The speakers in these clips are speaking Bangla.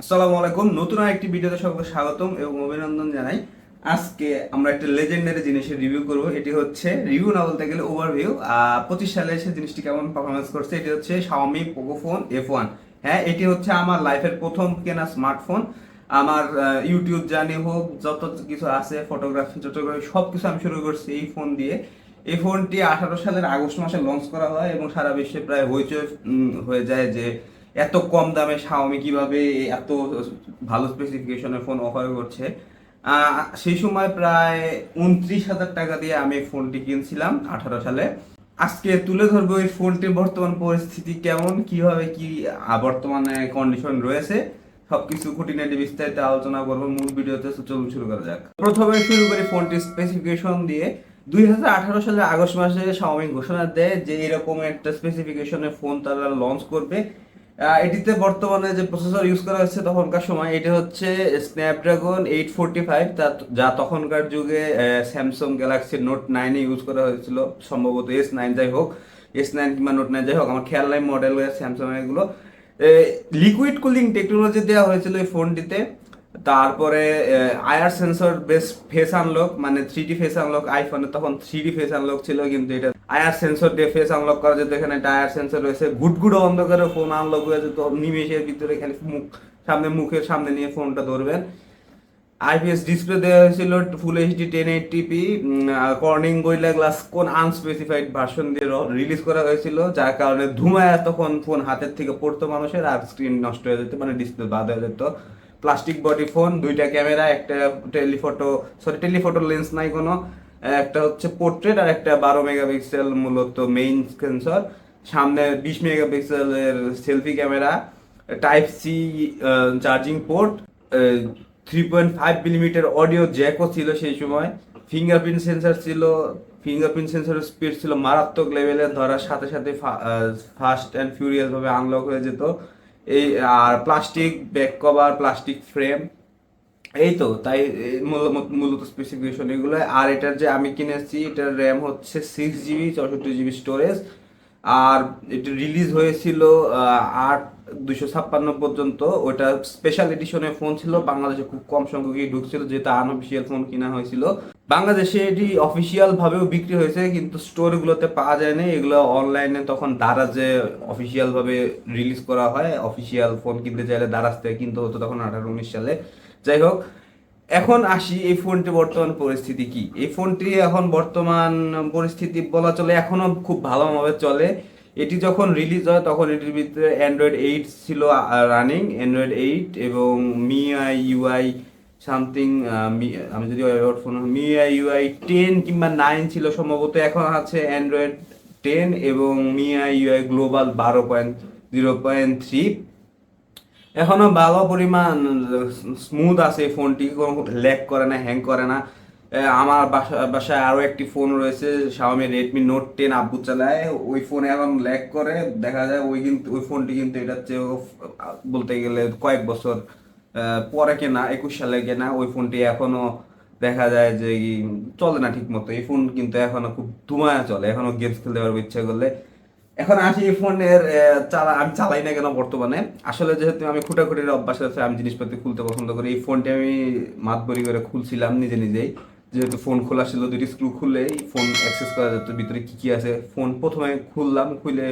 আসসালামু আলাইকুম। নতুন একটি ভিডিওতে সকলকে স্বাগতম এবং অভিনন্দন জানাই। আজকে আমরা একটা লেজেন্ডারি জিনিসের রিভিউ করব। এটি হচ্ছে রিভিউ না বলতে গেলে ওভারভিউ পঁচিশ সালে এসে জিনিসটি কেমন পারফরমেন্স করছে, এটি হচ্ছে Xiaomi Poco phone F one হ্যাঁ এটি হচ্ছে আমার লাইফের প্রথম কেনা স্মার্টফোন আমার ইউটিউব জার্নি হোক, যত কিছু আছে ফটোগ্রাফি ফটোগ্রাফি সব কিছু আমি শুরু করছি এই ফোন দিয়ে। এই ফোনটি আঠারো সালের আগস্ট মাসে লঞ্চ করা হয় এবং সারা বিশ্বে প্রায় হইচই হয়ে যায় যে এত কম দামে শাওমি কীভাবে এত ভালো স্পেসিফিকেশনের ফোন অফার করছে? সেই সময় প্রায় উনত্রিশ হাজার টাকা দিয়ে আমি ফোনটি কিনছিলাম আঠারো সালে। আজকে তুলে ধরবো এই ফোনটির বর্তমান পরিস্থিতি কেমন, কীভাবে কি বর্তমানে কন্ডিশন রয়েছে, সবকিছু খুঁটিনাটি বিস্তারিত আলোচনা করব, মূল ভিডিওতে চলুন শুরু করা যাক। প্রথমে শুরু করি ফোনটির স্পেসিফিকেশন দিয়ে। দুই হাজার আঠারো সালের আগস্ট মাসে শাওমি ঘোষণা দেয় যে এরকম একটা স্পেসিফিকেশনের ফোন তারা লঞ্চ করবে। এটিতে বর্তমানে যে প্রসেসর ইউজ করা হচ্ছে তখনকার সময়, এটি হচ্ছে স্ন্যাপড্রাগন এইট ফোরটি ফাইভ যা তখনকার যুগে স্যামসাং গ্যালাক্সি নোট নাইনে ইউজ করা হয়েছিল, সম্ভবত এস নাইন যাই হোক এস নাইন কিংবা নোট নাইন যাই হোক, আমার খেয়াল নাই মডেল স্যামসাং এগুলো। লিকুইড কুলিং টেকনোলজি দেওয়া হয়েছিল এই ফোনটিতে তারপরে IR sensor base face unlock মানে থ্রি ডি ফেস আনলক আইফোনে তখন থ্রি ডি ফেস আনলক ছিল, কিন্তু এটা আয়ার সেন্সর দিয়ে ফেস আনলক করা যেত, এখানে একটা আয়ার সেন্সর রয়েছে। গুটগুড়ো অন্ধকারে ফোন আনলক হয়ে যেত, নিমেষের ভিতরে খালি মুখ, সামনে মুখের সামনে নিয়ে ফোনটা ধরবেন। আইপিএস ডিসপ্লে দেওয়া হয়েছিল full HD ten eighty p Corning Gorilla glass কোন আনস্পেসিফাইড ভার্সন দিয়ে রিলিজ করা হয়েছিল, যার কারণে ধুমায় তখন ফোন হাতের থেকে পড়তো মানুষের, আর স্ক্রিন নষ্ট হয়ে যেত মানে ডিসপ্লে বাদ হয়ে যেত। প্লাস্টিক বডি ফোন, দুইটা ক্যামেরা, একটা টেলিফটো সরি টেলিফটো লেন্স নাই কোনো, একটা হচ্ছে পোর্ট্রেট আর একটা বারো মেগাপিক্সেল মূলত মেইন সেন্সর সামনে বিশ মেগাপিক্সেলের selfie camera type C charging port three point five millimetre audio জ্যাকও ছিল সেই সময় ফিঙ্গারপ্রিন্ট সেন্সার ছিল ফিঙ্গারপ্রিন্ট সেন্সরের স্পিড ছিল মারাত্মক লেভেলের ধরার সাথে সাথে ফাস্ট অ্যান্ড ফিউরিয়াসভাবে আনলক হয়ে যেত। এই, আর plastic back cover plastic frame এই তো, তাই মূলত স্পেসিফিকেশন এগুলো। আর এটার যে আমি কিনেছি এটার র্যাম হচ্ছে সিক্স জিবি চৌষট্টি জিবি স্টোরেজ আর এটা রিলিজ হয়েছিল আট দুশো ছাপ্পান্ন পর্যন্ত ওটা স্পেশাল এডিশনের ফোন ছিল। বাংলাদেশে খুব কম সংখ্যকই ঢুকছিল, যেটা আনঅফিসিয়াল ফোন কিনা হয়েছিল। বাংলাদেশে এটি অফিসিয়াল ভাবেও বিক্রি হয়েছে, কিন্তু স্টোরগুলোতে পাওয়া যায়নি। এগুলো অনলাইনে তখন দারাজে অফিসিয়াল ভাবে রিলিজ করা হয়। অফিসিয়াল ফোন কিনতে চাইলে দারাজ থেকে কিনতে হতো তখন আঠারো উনিশ সালে। যাই হোক, এখন আসি এই ফোনটি বর্তমান পরিস্থিতি কি? এই ফোনটি এখন বর্তমান পরিস্থিতি বলা চলে এখনও খুব ভালোভাবে চলে। এটি যখন রিলিজ হয়, তখন এটির ভিতরে অ্যান্ড্রয়েড এইট ছিল রানিং অ্যান্ড্রয়েড এইট এবং মিআই ইউআই সামথিং আমি যদি ফোন মিআই ইউআই টেন কিংবা নাইন ছিল সম্ভবত, এখন আছে অ্যান্ড্রয়েড টেন এবং মিআই ইউআই গ্লোবাল বারো পয়েন্ট জিরো পয়েন্ট থ্রি এখনও ভালো পরিমাণ স্মুথ আছে ফোনটি কোনো ল্যাক করে না হ্যাং করে না। আমার বাসা, বাসায় আরও একটি ফোন রয়েছে শাওমি রেডমি নোট টেন আব্বু চালায়। ওই ফোনে এখন ল্যাক করে, দেখা যায় ওই কিন্তু, ওই ফোনটি কিন্তু এটা হচ্ছে বলতে গেলে কয়েক বছর পরে কেনা, একুশ সালে কেনা, ওই ফোনটি এখনও দেখা যায় যে চলে না ঠিক মতো এই ফোন কিন্তু এখনও খুব ধুমায়া চলে, এখনও গেমস খেলতে পারব ইচ্ছা করলে। এখন আসি এই ফোনের চালা, আমি চালাই না কেন বর্তমানে? আসলে যেহেতু আমি খুঁটাখুটির অভ্যাস আছে, আমি জিনিসপাতি খুলতে পছন্দ করি। এই ফোনটি আমি মাতবরি করে খুলছিলাম নিজে নিজেই। যেহেতু ফোন খোলা ছিল দুটি স্ক্রু খুললেই ফোন অ্যাক্সেস করা যেত। ভিতরে কি কি আছে? ফোন প্রথমে খুললাম, খুলে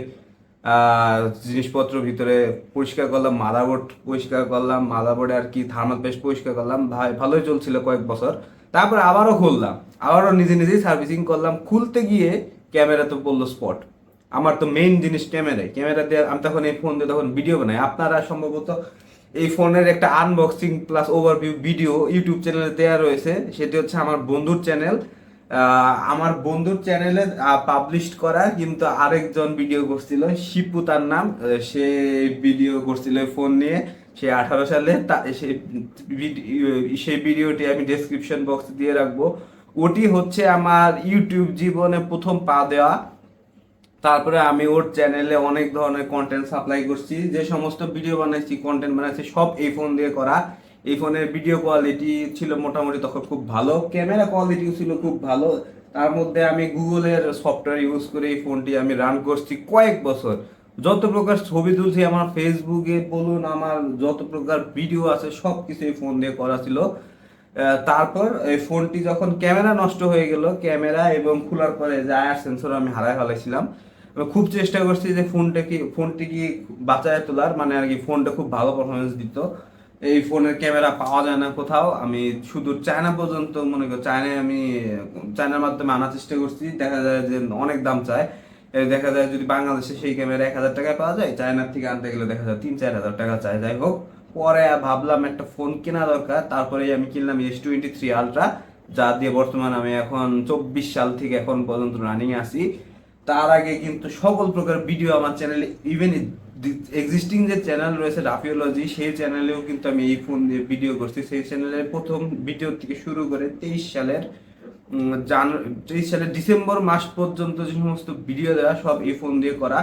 জিনিসপত্র ভিতরে পরিষ্কার করলাম মাদারবোর্ড পরিষ্কার করলাম মাদারবোর্ডে আর কি থার্মাল পেস্ট পরিষ্কার করলাম। ভাই, ভালোই চলছিল কয়েক বছর। তারপরে আবারও খুললাম। আবারও নিজে নিজেই সার্ভিসিং করলাম। খুলতে গিয়ে ক্যামেরা তো বলল স্পট আমার তো মেইন জিনিস ক্যামেরাই ক্যামেরা দিয়ে আমি তখন এই ফোন দিয়ে তখন ভিডিও বানাই। আপনারা সম্ভবত এই ফোনের একটা unboxing plus overview video YouTube চ্যানেলে দেওয়া রয়েছে। সেটি হচ্ছে আমার বন্ধুর চ্যানেল আমার বন্ধুর চ্যানেলে পাবলিশ করা কিন্তু আরেকজন ভিডিও করছিল, শিপু তার নাম। সে ভিডিও করছিল ফোন নিয়ে, সে আঠারো সালে। তা সেই ভিডিওটি আমি ডেসক্রিপশন বক্সে দিয়ে রাখব। ওটি হচ্ছে আমার ইউটিউব জীবনে প্রথম পা দেওয়া। তারপরে আমি ওর চ্যানেলে অনেক ধরনের কন্টেন্ট সাপ্লাই করছি। যে সমস্ত ভিডিও বানাইছি কন্টেন্ট বানাইছি, সব এই ফোন দিয়ে করা। এই ফোনের ভিডিও কোয়ালিটি ছিল মোটামুটি তখন খুব ভালো। ক্যামেরা কোয়ালিটিও ছিল খুব ভালো। তার মধ্যে আমি গুগলের সফটওয়্যার ইউজ করে এই ফোনটি আমি রান করছি কয়েক বছর। যত প্রকার ছবি তুলছি, আমার ফেসবুকে বলুন, আমার যত প্রকার ভিডিও আছে সব কিছু এই ফোন দিয়ে করা ছিল। তারপর এই ফোনটি যখন ক্যামেরা নষ্ট হয়ে গেল, ক্যামেরা এবং খোলার পরে যে আয়ার সেন্সর আমি হারাই ফেলাইছিলাম আমি খুব চেষ্টা করছি যে ফোনটা কি ফোনটি কি বাঁচায় তোলার মানে আর কি ফোনটা খুব ভালো পারফরমেন্স দিত। এই ফোনের ক্যামেরা পাওয়া যায় না কোথাও। আমি শুধু চায়না পর্যন্ত, মনে করি চায়নায় আমি, চায়নার মাধ্যমে আনার চেষ্টা করছি। দেখা যায় যে অনেক দাম চায়। দেখা যায় যদি বাংলাদেশে সেই ক্যামেরা এক হাজার টাকায় পাওয়া যায়, চায়নার থেকে আনতে গেলে দেখা যায় তিন চার হাজার টাকা চায়। যাই হোক পরে ভাবলাম একটা ফোন কেনা দরকার, তারপরে আমি কিনলাম এস টোয়েন্টি থ্রি আলট্রা যা দিয়ে বর্তমানে আমি এখন চব্বিশ সাল থেকে এখন পর্যন্ত রানিং আছি। তার আগে কিন্তু সকল প্রকার ভিডিও আমার চ্যানেলে ইভেন এক্সিস্টিং যে চ্যানেল রয়েছে রাফিওলজি সেই চ্যানেলেও কিন্তু আমি এই ফোন দিয়ে ভিডিও করছি। সেই চ্যানেলের প্রথম ভিডিও থেকে শুরু করে তেইশ সালের জান তেইশ সালের ডিসেম্বর মাস পর্যন্ত যে সমস্ত ভিডিও দেওয়া, সব এই ফোন দিয়ে করা।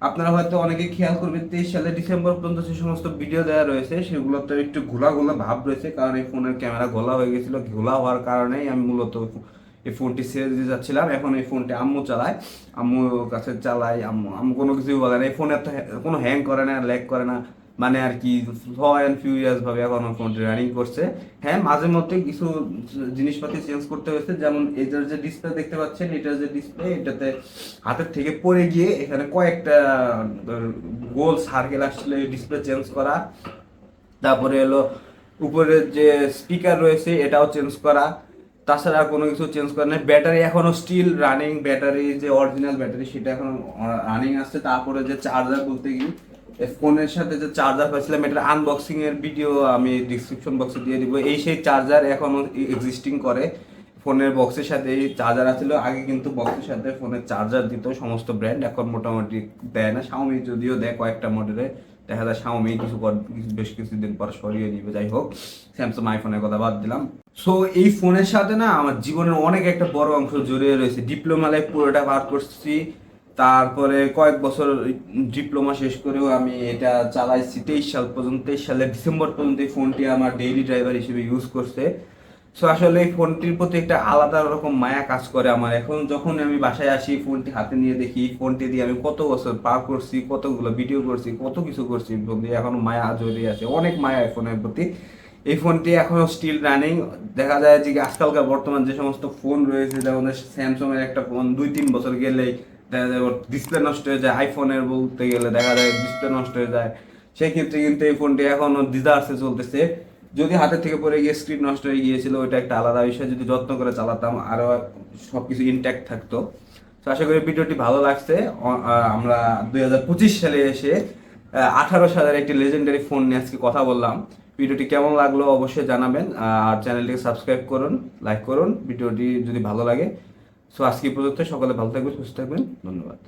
আপনারা হয়তো অনেকে খেয়াল করবেন, তেইশ সালে ডিসেম্বর পর্যন্ত যে সমস্ত ভিডিও দেওয়া রয়েছে, সেগুলোতে একটু ঘোলা ঘোলা ভাব রয়েছে, কারণ এই ফোনের ক্যামেরা ঘোলা হয়ে গেছিল। ঘোলা হওয়ার কারণেই আমি মূলত এই ফোনটি ছেড়ে দিতে যাচ্ছিলাম। এখন এই ফোনটি আম্মু চালায়। আম্মুর কাছে চালায় আম্মু আম্মু কোনো কিছুই বলে না। এই ফোনে তো হ্যাঁ- কোনো হ্যাং করে না ল্যাগ করে না। মানে আর কি অ্যান্ড ভাবে এখন রানিং করছে। হ্যাঁ মাঝে মধ্যে কিছু জিনিসপাতি চেঞ্জ করতে হয়েছে, যেমন এটার যে ডিসপ্লে দেখতে পাচ্ছেন, এটার যে ডিসপ্লে এটাতে হাতের থেকে পড়ে গিয়ে এখানে কয়েকটা গোল সার্কেল আসলে ডিসপ্লে চেঞ্জ করা। তারপরে হলো উপরের যে স্পিকার রয়েছে, এটাও চেঞ্জ করা। তাছাড়া কোনো কিছু চেঞ্জ করা নেই। ব্যাটারি এখনও স্টিল রানিং ব্যাটারি যে অরিজিনাল ব্যাটারি সেটা এখন রানিং আসছে। তারপরে যে চার্জার বলতে কি ফোনের সাথে যে চার্জার পাইছিলাম, এটার আনবক্সিং এর ভিডিও আমি ডিসক্রিপশন বক্সে দিয়ে দিব। এই সেই চার্জার এখনও এক্সিস্টিং করে। ফোনের বক্সের সাথে এই চার্জার আছিল। আগে কিন্তু বক্সের সাথে ফোনের চার্জার দিত সমস্ত ব্র্যান্ড এখন মোটামুটি দেয় না। শাওমি যদিও দেয় কয়েকটা মডেলে দেখা যায় শাওমি কিছু পর বেশ কিছুদিন পর সরিয়ে দিবে যাই হোক স্যামসাং আইফোনের কথা বাদ দিলাম। সো এই ফোনের সাথে না আমার জীবনের অনেক একটা বড় অংশ জড়িয়ে রয়েছে। ডিপ্লোমা লাইফ পুরোটা পার করছি। তারপরে কয়েক বছর ডিপ্লোমা শেষ করেও আমি এটা চালাইছি, তেইশ সাল পর্যন্ত, তেইশ সালের ডিসেম্বর পর্যন্ত এই ফোনটি আমার ডেইলি ড্রাইভার হিসেবে ইউজ করছে। সো আসলে এই ফোনটির প্রতি একটা আলাদা রকম মায়া কাজ করে আমার। এখন যখন আমি বাসায় আসি, ফোনটি হাতে নিয়ে দেখি ফোনটি দিয়ে আমি কত বছর পার করছি, কতগুলো ভিডিও করছি, কত কিছু করছি এখনও মায়া জড়িয়ে আছে, অনেক মায়া এই ফোনের প্রতি। এই ফোনটি এখনও স্টিল রানিং দেখা যায় যে আজকালকার বর্তমান যে সমস্ত ফোন রয়েছে, যেমন স্যামসংয়ের একটা ফোন দুই তিন বছর গেলেই ডিসপ্লে নষ্ট হয়ে যায় আইফোনের বলতে গেলে দেখা যায় ডিসপ্লে নষ্ট হয়ে যায়। সেই ক্ষেত্রে কিন্তু এই ফোনটি এখনও ডিজার্সে চলতেছে। যদি হাতের থেকে পড়ে গিয়ে স্ক্রিন নষ্ট হয়ে গিয়েছিল, ওইটা একটা আলাদা বিষয়। যদি যত্ন করে চালাতাম, আরও সবকিছু ইনট্যাক্ট থাকতো। তো আশা করি ভিডিওটি ভালো লাগছে। আমরা দুই হাজার পঁচিশ সালে এসে আঠারো সালের একটি লেজেন্ডারি ফোন নিয়ে আজকে কথা বললাম। ভিডিওটি কেমন লাগল অবশ্যই জানাবেন। আর চ্যানেলটিকে সাবস্ক্রাইব করুন লাইক করুন। ভিডিওটি যদি ভালো লাগে সো আজকে পর্যন্ত সকালে ভালো থাকবেন সুস্থ থাকবেন। ধন্যবাদ।